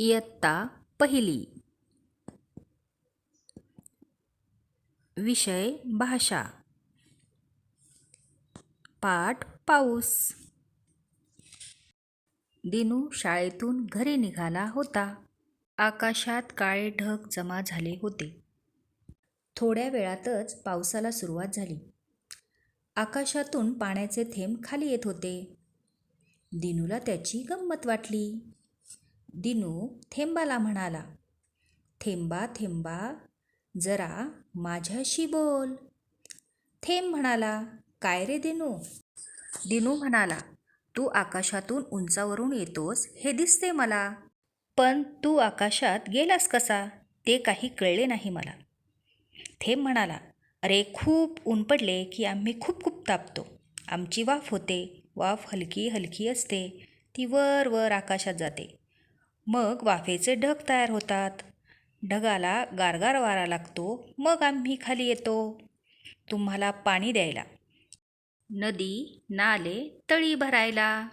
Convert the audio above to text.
इयत्ता पहिली. विषय भाषा. पाठ पाऊस. दिनू शाळेतून घरी निघाला होता. आकाशात काळे ढग जमा झाले होते. थोड्या वेळातच पावसाला सुरुवात झाली. आकाशातून पाण्याचे थेंब खाली येत होते. दिनूला त्याची गंमत वाटली. दिनू थेंबाला म्हणाला थेंबा थेंबा जरा माझ्याशी बोल. थेंब म्हणाला काय रे दिनू? दिनू म्हणाला तू आकाशातून उंचावरून येतोस हे दिसते मला पण तू आकाशात गेलास कसा ते काही कळले नाही मला. थेंब म्हणाला अरे खूप ऊन पडले की आम्ही खूप खूप तापतो. आमची वाफ होते वाफ हलकी हलकी असते ती वर वर आकाशात जाते. मग वाफेचे ढग तयार होतात. ढगाला गारगार वारा लागतो मग आम्ही खाली येतो. तुम्हाला पाणी द्यायला. नदी नाले तळी भरायला.